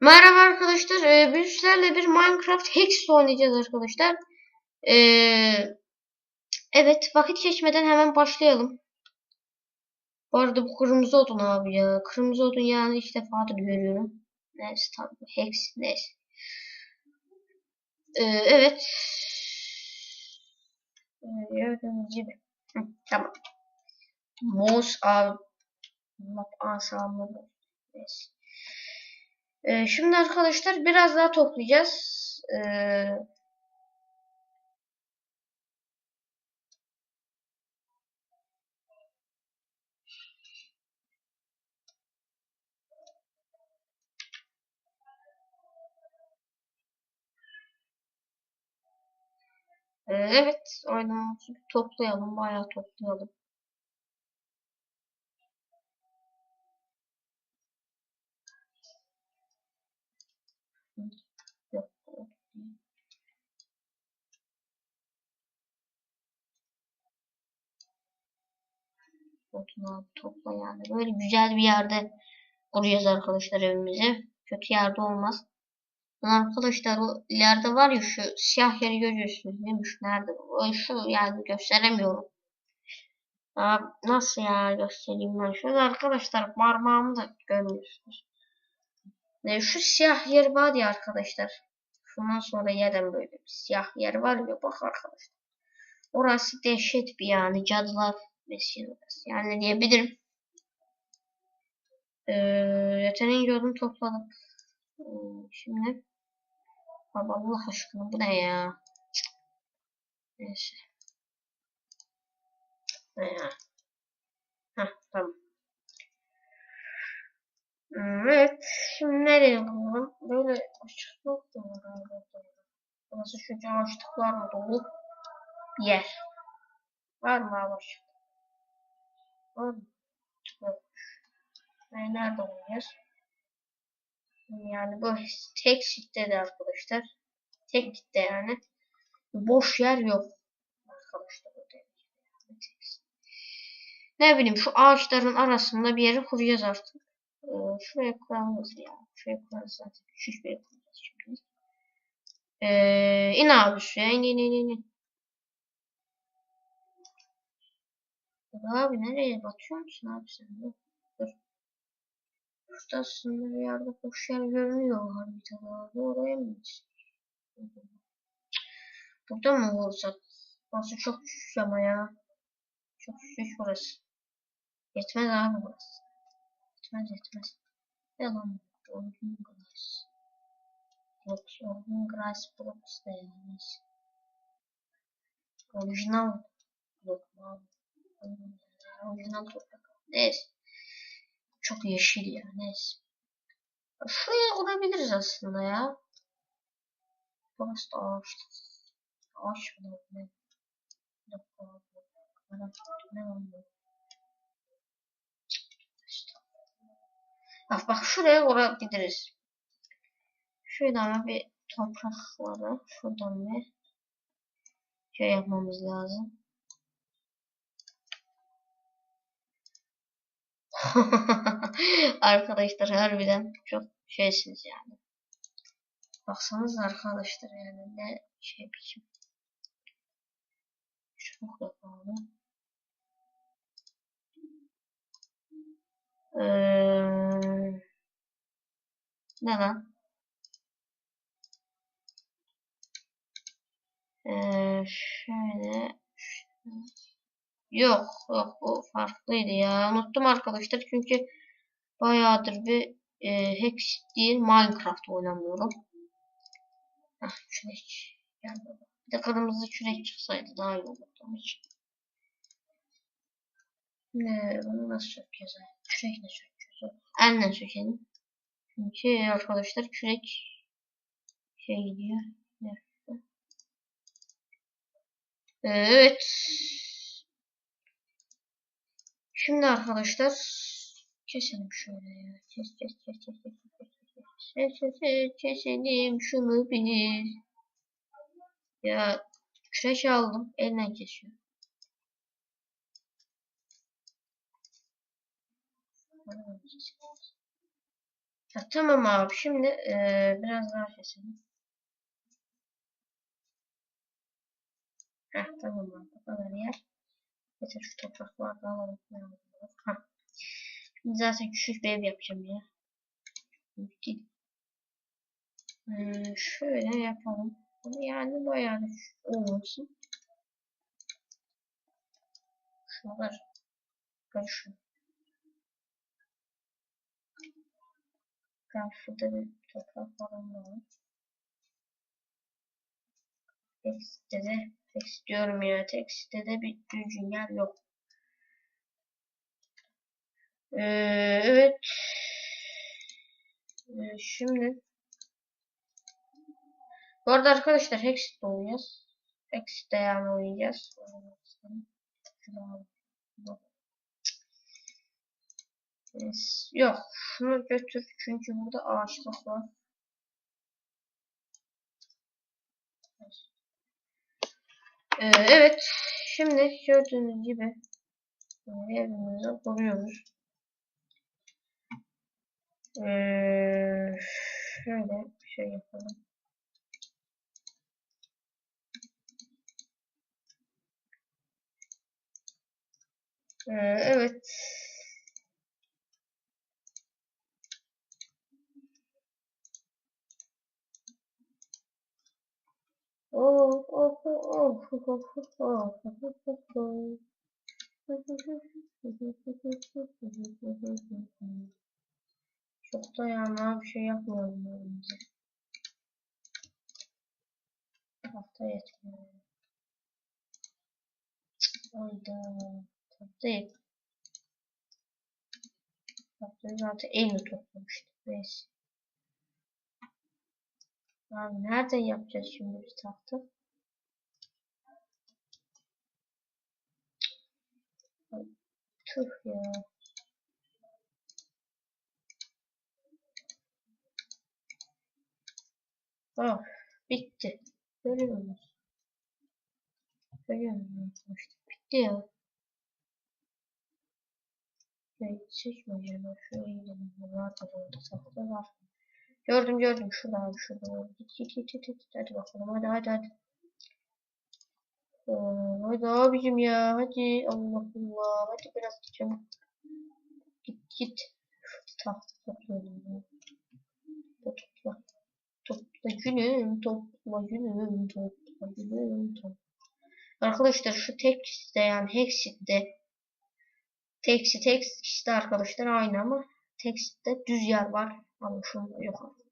Merhaba arkadaşlar. Ee, biz sizlerle bir Minecraft Hex oynayacağız arkadaşlar. Ee, evet vakit geçmeden hemen başlayalım. Bu arada bu kırmızı odun abi ya. Kırmızı odun yani ilk defadır görüyorum. Neyse tabii Hex neyse. Ee, evet. Ee, Gördüğünüz gibi. Hı, tamam. Mouse abi. Mob asamlı. Neyse. Ee, şimdi arkadaşlar biraz daha toplayacağız. Ee, evet, oyunumuzu toplayalım, bayağı toplayalım. Odunu topla yani. Böyle güzel bir yerde kuracağız arkadaşlar evimizi. Kötü yerde olmaz. Arkadaşlar o ileride var ya şu siyah yeri görüyorsunuz değil nerede? O şu yani gösteremiyorum. Aa, nasıl ya göstereyim ben? Şöyle arkadaşlar parmağımı da görmüyorsunuz. Ne şu siyah yer var ya arkadaşlar. Şundan sonra yerden böyle bir siyah yer var ya bak arkadaşlar. Orası dehşet bir yani cadılar mesleği orası. Yani diyebilirim. Ee, yeteneğin yolunu topladık. Ee, şimdi Baba Allah aşkına bu ne ya? Neyse. Ne ya? Heh, tamam. Evet. Şimdi nereye bulalım? Böyle da var galiba. Burası şu ağaçlıklarla dolu bir yer. Var mı abi açıklık? Ve nerede oluyor? Yani bu tek sitede arkadaşlar. Tek kitle yani. Boş yer yok. Arkadaşlar. Ne bileyim şu ağaçların arasında bir yere kuracağız artık. Ee, şuraya kuralım ya. Şuraya kurarız zaten. Şu şuraya kuracağız şimdi. Ee, in abi şuraya. İn in in in. Abi nereye batıyor musun abi sen? Dur. Dur. Şurada aslında bir yerde boş yer görünüyor haritada. Oraya mı? Burada mı vursak? Burası çok şiş ama ya. Çok şiş burası. Yetmez abi burası. Yetmez yetmez. Yalan. Golden Glass. Yok Golden Glass Blocks da yani. Orijinal blok mu abi? Orijinal toprak. Neyse. Çok yeşil ya. Neyse. Şuraya kurabiliriz aslında ya. Burası da ağaç. Ağaç mı? Ne? Ne bu? Bak bak şuraya kurabiliriz. Şuradan bir toprakları şuradan bir şey yapmamız lazım. arkadaşlar harbiden çok şeysiniz yani. Baksanız arkadaşlar yani ne şey biçim. Çok yapalım. Ee, ne lan? Ee, şöyle. Yok yok bu farklıydı ya. Unuttum arkadaşlar çünkü bayağıdır bir e, Hex değil Minecraft oynamıyorum. Hah çürek. Yani bir de kırmızı çürek çıksaydı daha iyi olurdu onun için. Ne bunu nasıl sökeceğiz? Kürekle sökeceğiz. Elle sökelim. Çünkü arkadaşlar kürek şey gidiyor. Evet. Şimdi arkadaşlar keselim şöyle ya. Kes kes kes kes kes kes kes kes kes keselim şunu bir. Ya kürek aldım. Elle kesiyor. Ha, tamam abi şimdi eee, biraz daha keselim. Heh, tamam abi bu kadar yer. Yeter şu topraklardan alalım. Ha. Zaten küçük bir ev yapacağım ya. Ee, şöyle yapalım. Yani bayağı olmasın. Şuralar karışıyor. Karşıda bir toprak falan var. Tek sitede, tek istiyorum ya. Tek sitede bir düzgün yer yok. Ee, evet. Ee, şimdi bu arada arkadaşlar Hexit'te oynayacağız. Hexit'te yani oynayacağız. Yok. Şunu götür. Çünkü burada ağaçlık var. Ee, evet. Şimdi gördüğünüz gibi evimizi kuruyoruz. Ee, şöyle bir şey yapalım. Ee, evet. Oh, oh, oh, oh, oh, oh, oh, oh, Çok da yani bir şey yapmıyorum önümüze. Tahta yetmiyor. Hayda. Tahta yetmiyor. Tahtayı zaten en iyi toplamıştık. Abi nereden yapacağız şimdi bir tahta? Tüh ya. Ah, bitti. Görüyor musunuz? Görüyor musunuz? Bitti ya. Şurayı seçmeyeceğim. Şuraya gidelim. Vardır orada tahta var. Gördüm gördüm. Şurada abi şurada. Git git git git. git. Hadi bakalım hadi hadi hadi. Ee, hadi abicim ya hadi Allah Allah hadi biraz gideceğim. Git git. Şu tahta topluyorum ya. Topla. Topla günüm topla günüm topla günüm topla. Arkadaşlar şu tekste yani Hexit'te Teksit tekst arkadaşlar aynı ama tekstte düz yer var. Ama şunda yok arkadaşlar.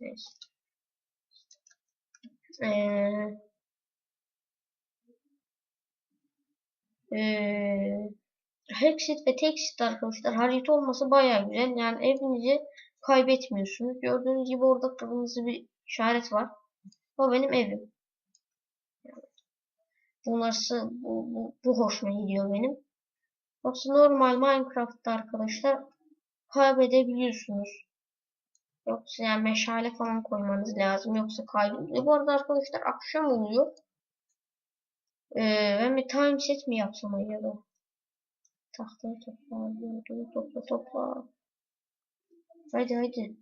Neyse. Ee, ee, Hexit ve Texit arkadaşlar harita olması bayağı güzel. Yani evinizi kaybetmiyorsunuz. Gördüğünüz gibi orada kırmızı bir işaret var. O benim evim. Bunlarsa bu, bu, bu hoşuma gidiyor benim. Yoksa normal Minecraft'ta arkadaşlar kaybedebiliyorsunuz. Yoksa yani meşale falan koymanız lazım. Yoksa kaybediyor. Bu arada arkadaşlar akşam oluyor. Ee, ben bir time set mi yapsam acaba? Tahtayı topla, topla, topla, topla. Haydi haydi.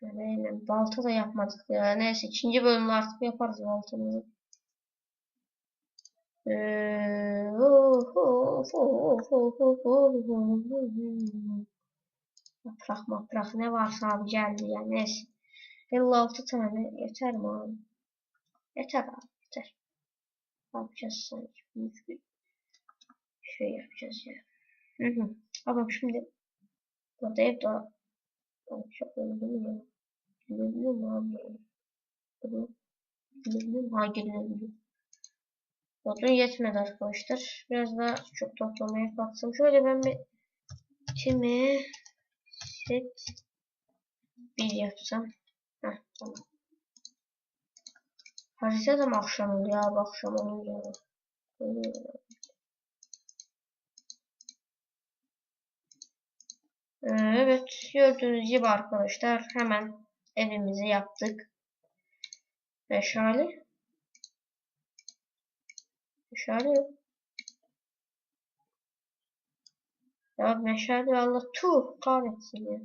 Şöyle balta da yapmadık ya. Neyse ikinci bölümde artık yaparız baltamızı. Ee, of, of, of, of, of, of. Yaprak maprak ne varsa abi geldi ya neyse. 56 tane yeter mi abi? Yeter abi yeter. Ne yapacağız sanki? Bir şey yapacağız ya. Hı. Ama şimdi burada ev daha çok öldü mü ya? Gidebiliyor mu abi? Gidebiliyor mu? Ha gidebiliyor. Odun yetmedi arkadaşlar. Biraz daha çok toplamaya kalksam. Şöyle ben bir kimi set bir yapsam. Heh, tamam. Haritada mı akşam oluyor abi akşam? Ee, evet gördüğünüz gibi arkadaşlar hemen evimizi yaptık. Meşale. Meşale. Ya meşale Allah tuh kahretsin ya.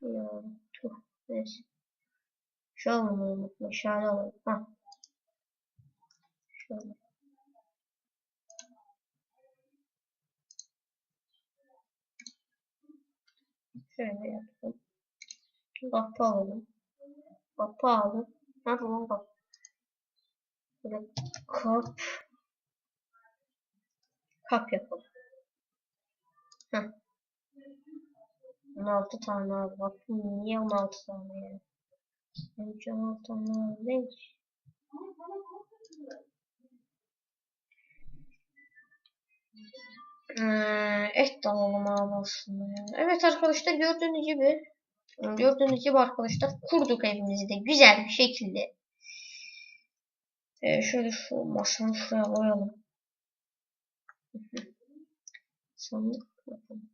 Ya tuh. Neyse. Şu alalım meşale alalım. Ha. Şöyle. Şöyle yapalım. Kapı alalım. Kapı aldım. Nerede lan kapı? Böyle kap. Kap yapalım. Heh. 16 tane abi. Bak niye 16 tane ya? Önce 16 tane değil. Ee, et de alalım abi. Evet arkadaşlar gördüğünüz gibi gördüğünüz gibi arkadaşlar kurduk evimizi de güzel bir şekilde. Ee, şöyle şu masanı şuraya koyalım. Sandık yapalım.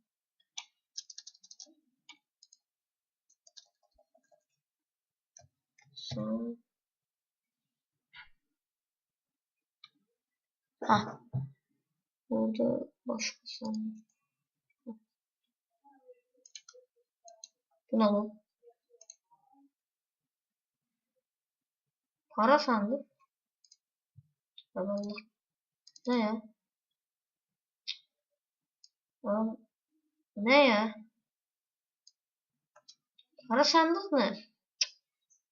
Son. Ha. Burada başka sandık. Bu ne lan? Para sandık. Allah. Ne ya? Oğlum, ne ya? Para sandık mı?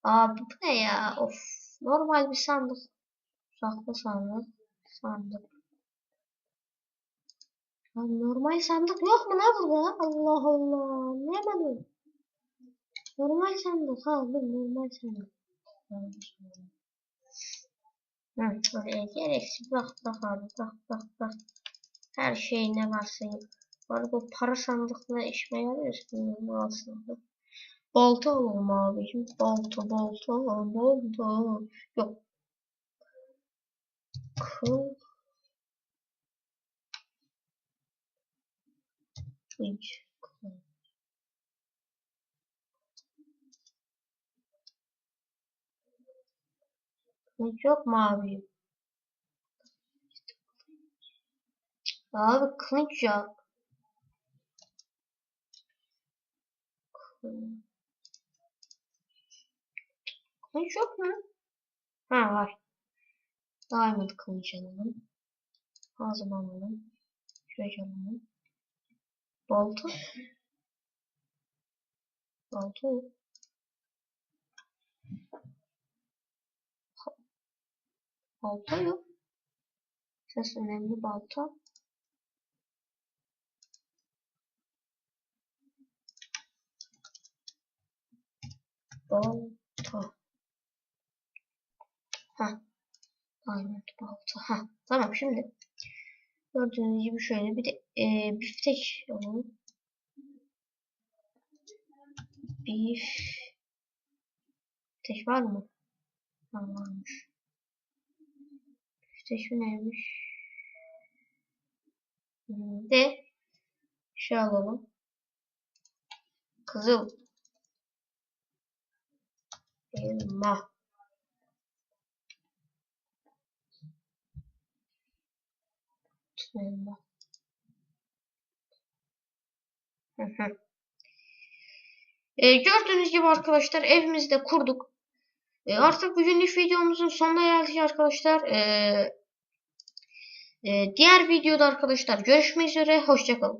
Abi bu ne ya? Of. Normal bir sandık. Saklı sandık. Sandık. Abi normal sandık yok mu lan burada? Allah Allah. Anlayamadım. Normal sandık. Ha bu normal sandık. Hı, öyle gereksiz. Bak bak abi. Bak bak bak. Her şey ne varsa. Var bu para sandıkla işime yarıyor. Bilmiyorum aslında. Balta alalım abicim. Balta, balta, balta. Yok. Kıl. Kılıç. Kılıç yok mu abi? Kılıç yok. Kılıç yok mu? Ha var. Diamond kılıç alalım. Ağzım alalım. Şöyle alalım. Balta. Balta yok. Balta yok. Ses önemli balta. Balta. Ha. Diamond balta. Ha. Tamam şimdi. Gördüğünüz gibi şöyle bir de e, biftek alalım. Biftek var mı? Ha, varmış. Biftek şu neymiş? Hmm, De şey alalım. Kızıl. Elma. Elma. E, gördüğünüz gibi arkadaşlar evimizi de kurduk. E, artık bugünlük videomuzun sonuna geldik arkadaşlar. E, e, diğer videoda arkadaşlar görüşmek üzere. Hoşçakalın.